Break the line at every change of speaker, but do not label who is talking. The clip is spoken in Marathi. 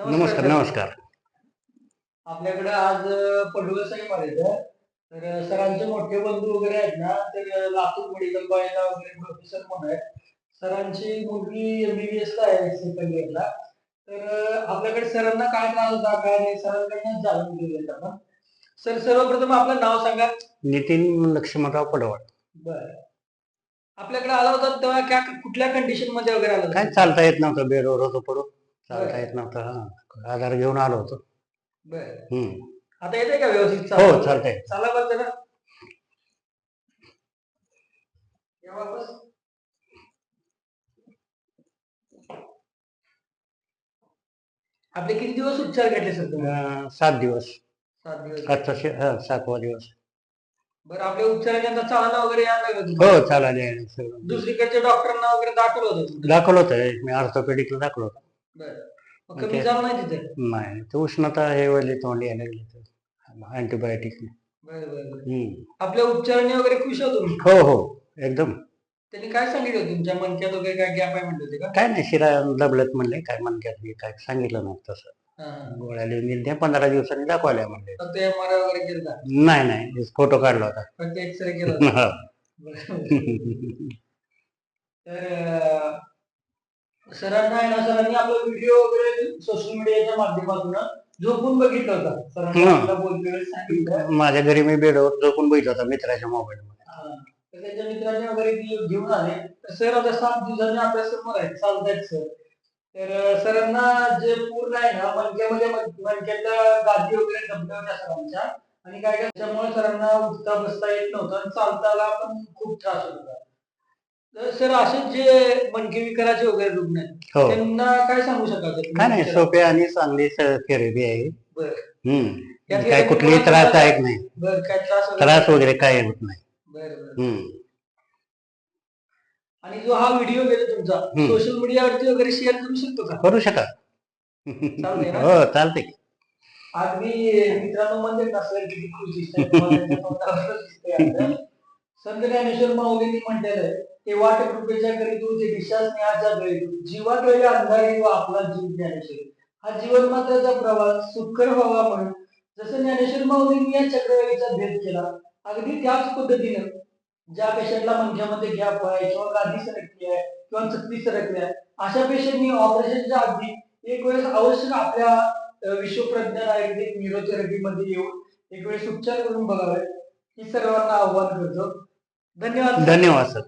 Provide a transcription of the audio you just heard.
नमस्कार नमस्कार.
आपल्याकडे आज पडुळ साहेब आले तर सरांचे मोठे बंधू वगैरे आहेत ना तर लातूर मेडिकल कॉलेजला वगैरे प्रोफेसर म्हणून आहेत. सरांची मुलगी एमबीबीएस ला आहे सेकंड इयरला तर आपल्याकडे सरांना काय त्रास होता काय नाही सरांकडनं जाणून घेऊयात आपण. सर सर्वप्रथम आपलं नाव सांगा.
नितीन लक्ष्मणराव पडवळ.
बर. आपल्याकडे आला होता तेव्हा क्या कुठल्या कंडिशनमध्ये वगैरे आला होता?
काय चालता येत नव्हतं बेडवर होतो पडून? चालता येत नव्हतं हा. आधार घेऊन आलो होतो.
बर.
हम्म.
आता येते का व्यवस्थित?
हो चालतंय.
चला बरं जरा या वापस. आपले किती दिवस उपचार घेतले सर तुम्ही?
अं, सात दिवस.
सात दिवस.
आजचा शे- हा, सातवा दिवस.
बरं आपल्या उपचाराने आता चालना वगैरे यायला लागलं
हो? चालेल सगळं.
दुसरीकडच्या डॉक्टरांना वगैरे दाखवलं होतं?
दाखवलं होतं मी ऑर्थोपेडिकला दाखवलं होतं.
बरं. कमी झालं नाही तिथे.
नाही ते उष्णता हे वळली तोंडी यायला लागली अँटीबायोटिक
बरं बरं बरं.
हम्म.
आपल्या उपचाराने वगैरे खुश होतो तुम्ही?
हो हो. एकदम.
त्यांनी काय सांगितलं होतं तुमच्या मनक्यात वगैरे काय गॅप आहे म्हणले होते का?
काय नाही शिरा दबलत म्हणले काय मनक्यात बी काय सांगितलं नव्हतं तसं.
हा, हा.
गोळ्या लिहून दिल्या त्या पंधरा दिवसांनी दाखवल्या म्हणले.
फक्त एम आर वगैरे केलं का
नाही नाही फोटो काढला होता.
फक्त एक्सरे केला होता? बरं. तर अं, सरांना आहे ना सरांनी आपला व्हिडिओ वगैरे सोशल मीडियाच्या माध्यमातून झोपून बघितला होता. सरांनी सांगितलं.
माझ्या घरी मी बेडवर झोपून बघितलं होता मित्राच्या मोबाईल मध्ये.
हा. तर त्याच्या मित्रांनी वगैरे ती घेऊन आले. तर सर आता सात दिवसांनी आपल्यासमोर आहेत. चालतायत सर. तर अं, सरांना जे पूर्ण आहे ना मणक्यामध्ये मणक्याच्या गादी वगैरे दबल्या होत्या सरांच्या. आणि काय काय त्याच्यामुळे सरांना उठता बसता येत नव्हतं. आणि चालताना पण खूप त्रास होत होता. तर सर असे जे मणके विकाराचे वगैरे रुग्ण आहेत
हो
त्यांना काय सांगू?
काय नाही सोपे आणि चांगली थेरपी आहे
बरं.
हम्म काय कुठलीही त्रास
तुम्हाला-
आहे नाही
बरं काय त्रास वगैरे
त्रास वगैरे काय होत नाही
बरं बरं
हम्म
आणि जो हा व्हिडिओ गेला तुमचा
हम्म.
सोशल मीडियावरती वगैरे शेअर करू शकतो का
करू शका
चालतंय ना?
हो चालते
अगदी मित्रांनो म्हणजे नसेल किती खुश दिसतंय तुम्हाला त्यांच्या तोंडावरच दिसतंय आता. संत ज्ञानेश्वर माऊलींनी म्हटलेलं आहे ते वाट कृपेच्या करीत जे ते दिशा स्नेहाच्या गळी तू. अंधारी व आपला जीव ज्ञानेश्वर हा जीवन मात्राचा प्रवास सुखकर व्हावा म्हणून जसं ज्ञानेश्वर माऊलींनी या चक्रवेळीचा भेद केला अगदी त्याच पद्धतीनं ज्या पेशंटला मनक्यामध्ये गॅप आहे किंवा गादी सरकली आहे किंवा चकली सरकली आहे अशा पेशंटनी ऑपरेशनच्या आधी एक वेळेस अवश्य आपल्या अ, विश्वप्रज्ञान आयुर्वेदिक न्यूरोथेरपी मध्ये येऊन एक वेळेस उपचार करून बघावे. ही सर्वांना आव्हान करतो. धन्यवाद.
धन्यवाद सर.